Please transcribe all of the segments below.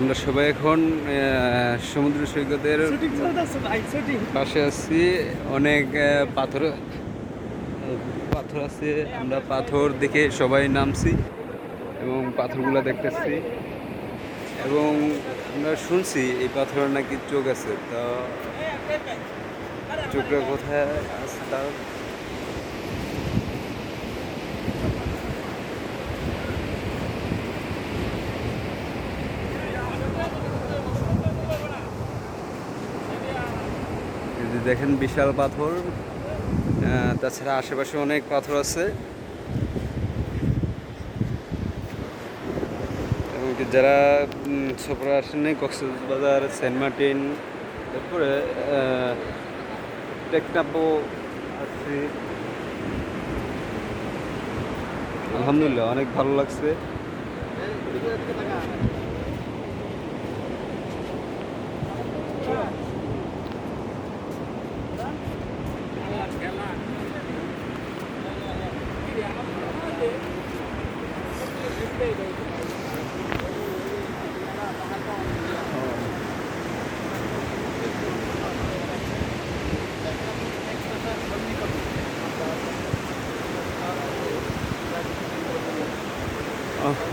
আমরা সবাই এখন সমুদ্র সৈকতের পাশে আছি। অনেক পাথর পাথর আছে। আমরা পাথর দেখে সবাই নামছি এবং পাথরগুলো দেখতেছি। এবং আমরা শুনছি এই পাথরের নাকি চোখ আছে। তা চোখটা কোথায় আছে তা দেখেন বিশাল পাথর। তাছাড়া আশেপাশে অনেক পাথর আছে। এবং যারা সফরে আসেনি কক্সবাজার, সেন্ট মার্টিন তারপরে টেকনাপো আছে। আলহামদুলিল্লাহ, অনেক ভালো লাগছে।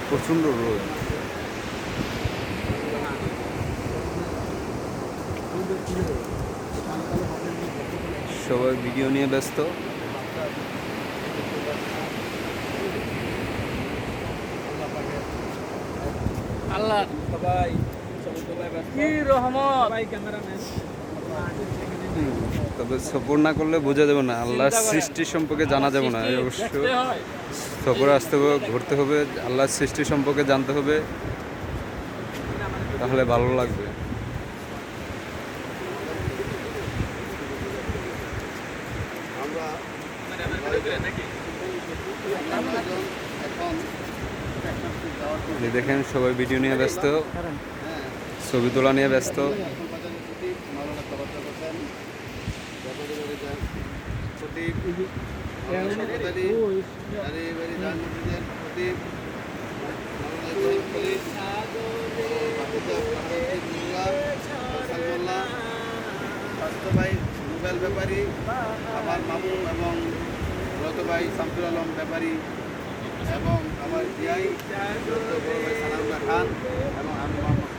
প্রচণ্ড রোদ। সবাই ভিডিও নিয়ে ব্যস্ত। আল্লাহ। সবাই কি রহমত। তবে সফর না করলে বোঝা যাবে না আল্লাহর সৃষ্টি সম্পর্কে জানা যাবে না অবশ্য সফরে আসতে হবে ঘুরতে হবে আল্লাহর সৃষ্টি সম্পর্কে জানতে হবে তাহলে ভালো লাগবে। এই দেখেন সবাই ভিডিও নিয়ে ব্যস্ত। ছবি তোলা নিয়ে ব্যস্ত। ব্যাপারী আমার মামু এবং রত ভাই শামসুল আলম ব্যাপারী এবং আমার সালামুল্লাহ খান এবং আমি মোহাম্মদ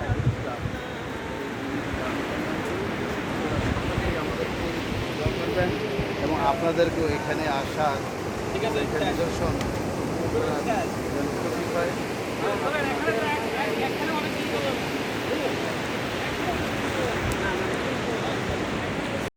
এবং আপনাদেরকেও এখানে আসার নিদর্শন হয়